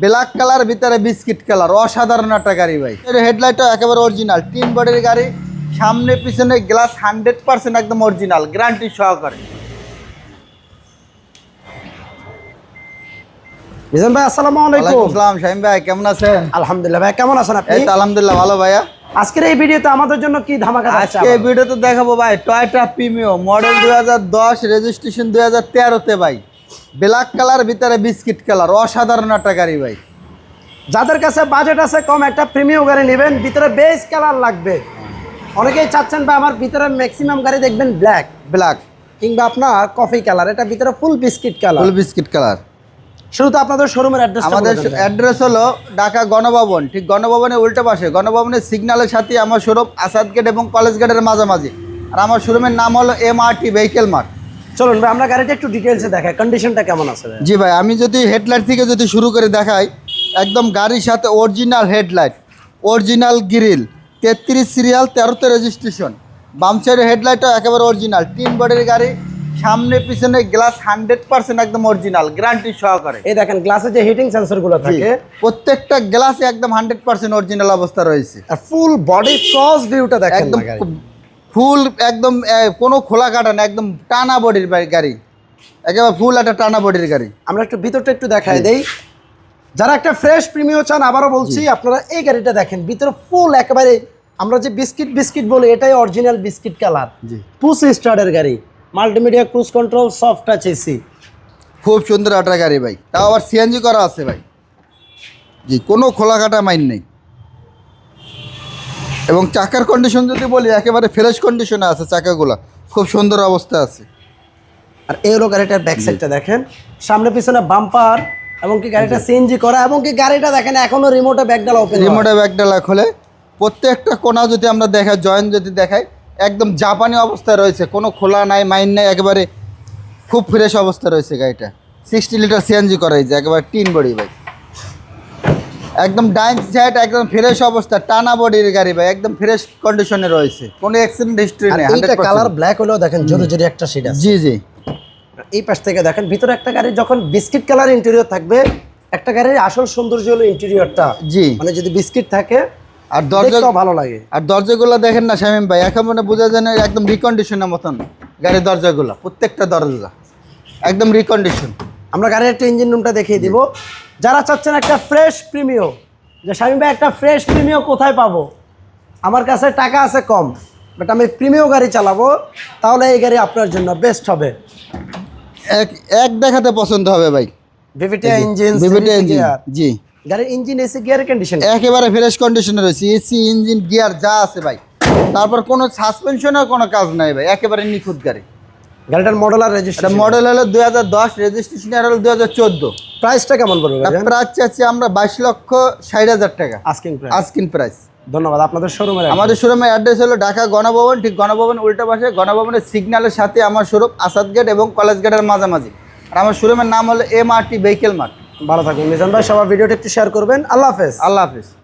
Black colour ভিতরে biscuit colour অসাধারণ একটা গাড়ি ভাই। এর হেডলাইটটা একেবারে অরিজিনাল তিন বডির গাড়ি সামনে পিছনে গ্লাস হান্ড্রেড পার্সেন্ট একদম অরিজিনাল গ্যারান্টি সহকারে। মিজান ভাই আসসালামু আলাইকুম। আসসালাম শাহিম ভাই কেমন আছেন? আলহামদুলিল্লাহ ভাই কেমন আছেন আপনি? এই তো আলহামদুলিল্লাহ ভালো ভাইয়া। আজকের এই ভিডিওতে আমাদের জন্য কি ধামাকা থাকছে আজকে এই ভিডিওতে দেখাবো ভাই টয়টা প্রিমিও মডেল দুই হাজার দশ রেজিস্ট্রেশন দুই হাজার তেরোতে ভাই। ব্ল্যাক কালার ভিতরে বিস্কিট কালার অসাধারণ একটা গাড়ি ভাই। যাদের কাছে বাজেট আছে কম একটা প্রিমিয়াম গাড়ি নেবেন ভিতরে বেস কালার লাগবে। অনেকেই চাচ্ছেন ভাই আমার ভিতরে ম্যাক্সিমাম গাড়ি দেখবেন ব্ল্যাক ব্ল্যাক কিংবা আপনার কফি কালার এটা ভিতরে full biscuit colour full biscuit colour শুরুতে আপনাদের শোরুমের অ্যাড্রেস আমাদের অ্যাড্রেস হলো ঢাকা গণভবন ঠিক গণভবনের উল্টো পাশে। গণভবনের সিগন্যালের সাথে আমার শোরুম আসাদ গেট এবং কলেজ গেটের মাঝামাঝি। আর আমার শোরুমের নাম হলো M R T vehicle mart চলুন ভাই আমরা গাড়িটা একটু ডিটেলসে দেখাই। কন্ডিশনটা কেমন আছে জি ভাই আমি যদি হেডলাইট থেকে যদি শুরু করে দেখাই একদম গাড়ির সাথে অরিজিনাল হেডলাইট অরিজিনাল গ্রিল তেত্রিশ সিরিয়াল তেরোতে রেজিস্ট্রেশন বাম সাইডের হেডলাইটটা একেবারে অরিজিনাল তিন বডির গাড়ি সামনে পিছনে গ্লাস হান্ড্রেড পার্সেন্ট একদম অরিজিনাল গ্যারান্টি সহকারে। এই দেখেন গ্লাসে যে হিটিং সেন্সরগুলো থাকে প্রত্যেকটা গ্লাসে একদম হান্ড্রেড পার্সেন্ট অরিজিনাল অবস্থা রয়েছে। আর ফুল বডি ক্রস ভিউটা দেখেন একদম। ফুল একদম কোনো খোলা কাটা না একদম টানা বডির গাড়ি। একেবারে ফুল একটা টানা বডির গাড়ি। আমরা একটু ভিতরটা একটু দেখাই দেই। যারা একটা ফ্রেশ প্রিমিয়াম চান আবারও বলছি আপনারা এই গাড়িটা দেখেন ভিতরে ফুল একেবারে আমরা যে বিস্কিট বিস্কিট বলি এটাই অরিজিনাল বিস্কিট কালার। পুস স্টার্টের গাড়ি multimedia cruise control soft touch AC. খুব সুন্দর একটা গাড়ি ভাই। তাও আবার সিএনজি করা আছে ভাই। জি কোনো খোলা কাটা মাইন নেই। এবং চাকার কন্ডিশন যদি বলি একেবারে ফ্রেশ কন্ডিশনে আছে চাকাগুলো। খুব সুন্দর অবস্থা আছে। আর এই হলো গাড়িটার ব্যাক সাইডটা দেখেন। সামনে পিছনে বাম্পার এবং কি গাড়িটা সিএনজি করা এবং কি গাড়িটা দেখেন এখনও রিমোটে ব্যাকডাল ওপেন রিমোটে ব্যাগডালা খোলে। প্রত্যেকটা কোনা যদি আমরা দেখাই জয়েন্ট যদি দেখাই একদম জাপানি অবস্থায় রয়েছে। কোনো খোলা নাই মাইন নাই একেবারে খুব ফ্রেশ অবস্থা রয়েছে গাড়িটা। সিক্সটি লিটার সিএনজি করা হয়েছে একেবারে টিন বডি ভাই একদম ডাইন সাইড একদম ফ্রেশ অবস্থা টানা বডির গাড়ি ভাই একদম ফ্রেশ কন্ডিশনে রয়েছে। কোনো অ্যাক্সিডেন্ট হিস্ট্রি নেই 100% কালার ব্ল্যাক হলেও দেখেন জোরে জোরে একটা সিট আছে। জি জি। এই পাশ থেকে দেখেন ভিতরে একটা গাড়ি যখন বিস্কিট কালার ইন্টেরিয়র থাকবে একটা গাড়ির আসল সৌন্দর্য হলো ইন্টেরিয়রটা জি। মানে যদি বিস্কিট থাকে আর দরজা ভালো লাগে। আর দরজাগুলো দেখেন না শামিম ভাই এখন মানে বোঝা যায় না একদম রিকন্ডিশনের মতন গাড়ির দরজাগুলো প্রত্যেকটা দরজা। একদম রিকন্ডিশন আমরা গাড়ির একটা ইঞ্জিন রুমটা দেখিয়ে দিব। যারা চাচ্ছেন একটা ফ্রেশ প্রিমিও যে স্বামী ভাই একটা ফ্রেশ প্রিমিও কোথায় পাবো? আমার কাছে টাকা আছে কম বাট আমি প্রিমিও গাড়ি চালাবো তাহলে এই গাড়ি আপনার জন্য বেস্ট হবে। এক এক দেখাতে পছন্দ হবে ভাই। ভিভিটিয়া ইঞ্জিন ভিভিটি ইঞ্জিন জি। গাড়ির ইঞ্জিন এসি গিয়ার কন্ডিশন একেবারে ফ্রেশ কন্ডিশনে রয়েছে। এসি ইঞ্জিন গিয়ার যা আছে ভাই। তারপর কোনো সাসপেনশনের কোনো কাজ নাই ভাই একেবারে নিখুঁত গাড়ি। গাড়িটার মডেল আর রেজিস্ট্রেশন মডেল হলো দুই হাজার দশ রেজিস্ট্রেশন হলো দুই হাজার চোদ্দ। প্রাইসটা কেমন পড়বে? প্রাইস চাচ্ছি আমরা বাইশ লক্ষ ষাট হাজার টাকা। আস্কিং প্রাইস আস্কিন প্রাইস ধন্যবাদ আপনাদের শোরুমের আমাদের শোরুমের অ্যাড্রেস হলো ঢাকা গণভবন ঠিক গণভবন উল্টা পাশে গণভবনের সিগন্যালের সাথে আমার শোরুম আসাদ গেট এবং কলেজ গেটের মাঝামাঝি। আর আমার শোরুমের নাম হলো M R T vehicle mart ভালো থাকুন মিজান ভাই সবার ভিডিওটা একটু শেয়ার করবেন। আল্লাহ হাফেজ। আল্লাহ হাফিজ।